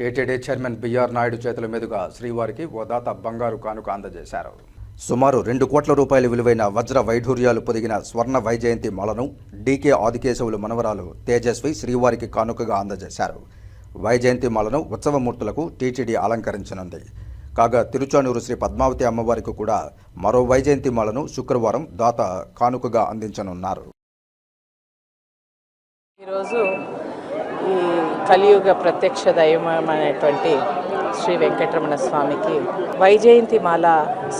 TTD chairman BR Naidu చేతుల మీదుగా శ్రీవారికి ఓ దాత బంగారు కానుక అందజేశారు. సుమారు రెండు కోట్ల రూపాయల విలువైన వజ్ర వైఢూర్యాలు పొదిగిన స్వర్ణ వైజయంతి మాలను డీకే ఆదికేశవులు మనవరాలు తేజస్వి శ్రీవారికి కానుకగా అందజేశారు. వైజయంతి మాలను ఉత్సవమూర్తులకు టీటీడీ అలంకరించనుంది. కాగా తిరుచానూరు శ్రీ పద్మావతి అమ్మవారికి కూడా మరో వైజయంతి మాలను శుక్రవారం దాత కానుకగా అందించనున్నారు. ఈరోజు ఈ కలియుగ ప్రత్యక్ష దైవమైనటువంటి శ్రీ వెంకటరమణ స్వామికి వైజయంతి మాల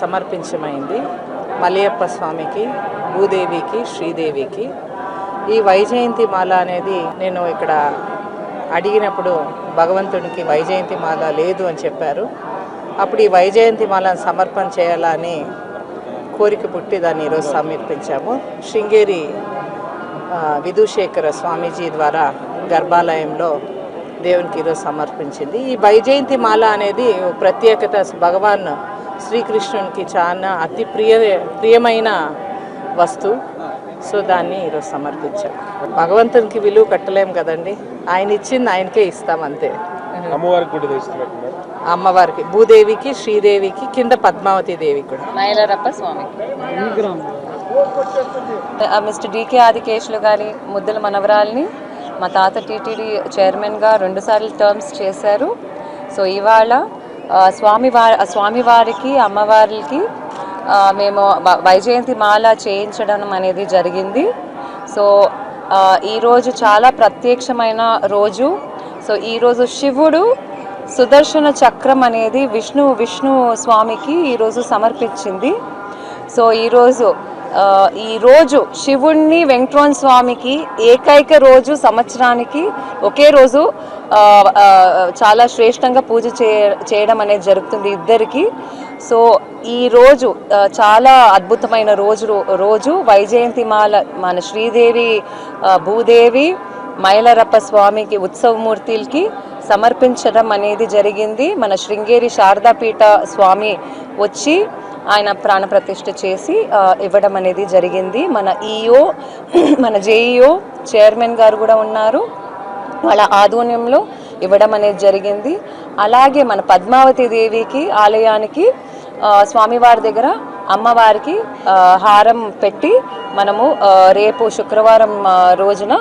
సమర్పించమైంది. మలయప్ప స్వామికి భూదేవికి శ్రీదేవికి. ఈ వైజయంతి మాల అనేది నేను ఇక్కడ అడిగినప్పుడు భగవంతుడికి వైజయంతి మాల లేదు అని చెప్పారు. అప్పుడు ఈ వైజయంతి మాలను సమర్పణ చేయాలని కోరిక పుట్టి దాన్ని ఈరోజు సమర్పించాము. శృంగేరి విధుశేఖర స్వామీజీ ద్వారా గర్భాలయంలో దేవునికి ఈరోజు సమర్పించింది. ఈ వైజయంతి మాల అనేది ప్రత్యేకత. భగవాన్ శ్రీకృష్ణునికి చాలా అతి ప్రియ ప్రియమైన వస్తువు సో దాన్ని ఈరోజు సమర్పించాం. భగవంతునికి విలువ కట్టలేం కదండి. ఆయన ఇచ్చింది ఆయనకే ఇస్తాం అంతే. అమ్మవారికి భూదేవికి శ్రీదేవికి కింద పద్మావతి దేవి కూడా. స్వామికి మిస్టర్ డికే ఆదికేశులు గారి ముద్దుల మనవరాల్ని మా తాత టీటీడీ చైర్మన్గా రెండుసార్లు టర్మ్స్ చేశారు. సో ఇవాళ స్వామి స్వామివారి స్వామివారికి అమ్మవారికి మేము వైజయంతి మాల చేయించడం అనేది జరిగింది. సో ఈరోజు చాలా ప్రత్యక్షమైన రోజు. సో ఈరోజు శివుడు సుదర్శన చక్రం అనేది విష్ణు విష్ణు స్వామికి ఈరోజు సమర్పించింది. సో ఈరోజు ఈ రోజు శివుణ్ణి వెంకట్రోన్ స్వామికి ఏకైక రోజు సంవత్సరానికి ఒకే రోజు చాలా శ్రేష్టంగా పూజ చే చేయడం అనేది జరుగుతుంది ఇద్దరికి. సో ఈ రోజు చాలా అద్భుతమైన రోజు రోజు వైజయంతి మాల మన శ్రీదేవి భూదేవి మైలరప్ప స్వామికి ఉత్సవమూర్తికి సమర్పించడం అనేది జరిగింది. మన శృంగేరి శారదాపీఠ స్వామి వచ్చి ఆయన ప్రాణప్రతిష్ఠ చేసి ఇవ్వడం అనేది జరిగింది. మన ఈఓ మన జేఈఓ చైర్మన్ గారు కూడా ఉన్నారు. వాళ్ళ ఆధ్వర్యంలో ఇవ్వడం అనేది జరిగింది. అలాగే మన పద్మావతి దేవికి ఆలయానికి స్వామివారి దగ్గర అమ్మవారికి హారం పెట్టి మనము రేపు శుక్రవారం రోజున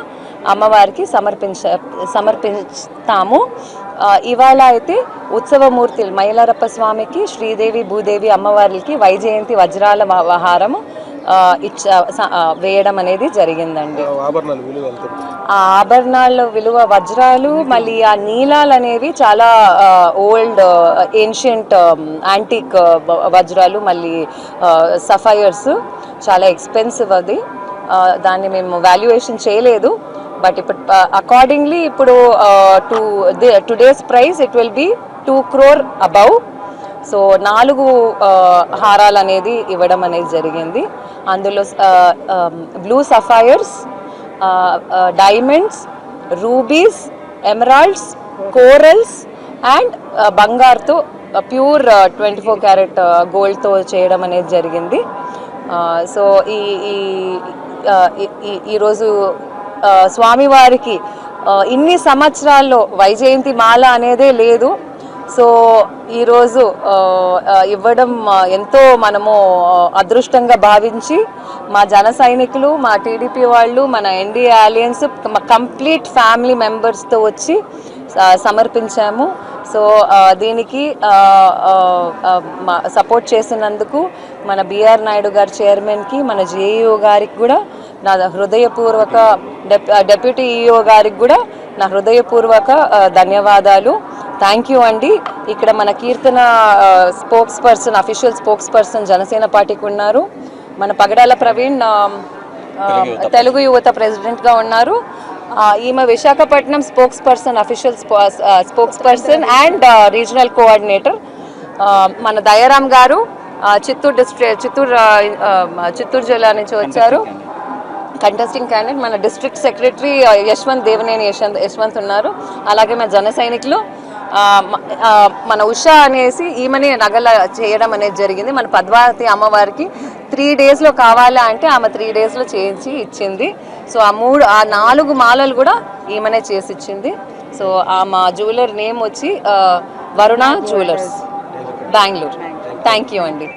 అమ్మవారికి సమర్పించ సమర్పిస్తాము. ఇవాళ అయితే ఉత్సవమూర్తులు మైలారప్ప స్వామికి శ్రీదేవి భూదేవి అమ్మవారికి వైజయంతి వజ్రాల వ- హారము ఆ, ఇచ్చ వేయడం అనేది జరిగిందండి. ఆ ఆభరణాల విలువ వజ్రాలు మళ్ళీ ఆ నీలాలు అనేవి చాలా ఓల్డ్ ఏన్షియంట్ యాంటిక్ వజ్రాలు మళ్ళీ సఫైర్స్ చాలా ఎక్స్పెన్సివ్ అది. దాన్ని మేము వాల్యుయేషన్ చేయలేదు. బట్ uh, ఇప్పుడు అకార్డింగ్లీ ఇప్పుడు to today's price it will be two crore above so నాలుగు uh, హారాలు అనేది ఇవ్వడం అనేది జరిగింది. అందులో blue sapphires diamonds rubies emeralds corals and బంగారుతో pure twenty four carat గోల్డ్తో చేయడం అనేది జరిగింది. Uh, సో ఈ ఈ ఈరోజు స్వామివారికి ఇన్ని సంవత్సరాల్లో వైజయంతి మాల అనేదే లేదు. సో ఈరోజు ఇవ్వడం ఎంతో మనము అదృష్టంగా భావించి మా జన సైనికులు మా టీడీపీ వాళ్ళు మన ఎన్డీఏ అలయన్స్ మా కంప్లీట్ ఫ్యామిలీ మెంబర్స్తో వచ్చి సమర్పించాము. సో దీనికి సపోర్ట్ చేసినందుకు మన బిఆర్ నాయుడు గారి చైర్మన్కి మన జేఈఓ గారికి కూడా నా హృదయపూర్వక డెప్ డెప్యూటీ ఈఓ గారికి కూడా నా హృదయపూర్వక ధన్యవాదాలు. థ్యాంక్ యూ అండి. ఇక్కడ మన Keerthana spokesperson official spokesperson Janasena పార్టీకి ఉన్నారు. మన పగడాల ప్రవీణ్ తెలుగు యువత ప్రెసిడెంట్గా ఉన్నారు. ఈమె Visakhapatnam spokesperson official spokesperson and regional coordinator మన దయారాం గారు చిత్తూరు డిస్ట్రిక్ట్ చిత్తూరు చిత్తూరు జిల్లా నుంచి వచ్చారు. కంటెస్టింగ్ క్యాండిడేట్ మన డిస్ట్రిక్ట్ సెక్రటరీ యశ్వంత్ దేవనేని యశ్వంత్ యశ్వంత్ ఉన్నారు. అలాగే మన జన సైనికులు మన ఉషా అనేసి ఈమెని నగల చేయడం అనేది జరిగింది. మన పద్మావతి అమ్మవారికి త్రీ డేస్లో కావాలా అంటే ఆమె త్రీ డేస్లో చేయించి ఇచ్చింది. సో ఆ మూడు ఆ నాలుగు మాలలు కూడా ఈమెనే చేసి ఇచ్చింది. సో ఆ మా జ్యువెలర్ నేమ్ వచ్చి Varuna jewellers Bengaluru thank you అండి.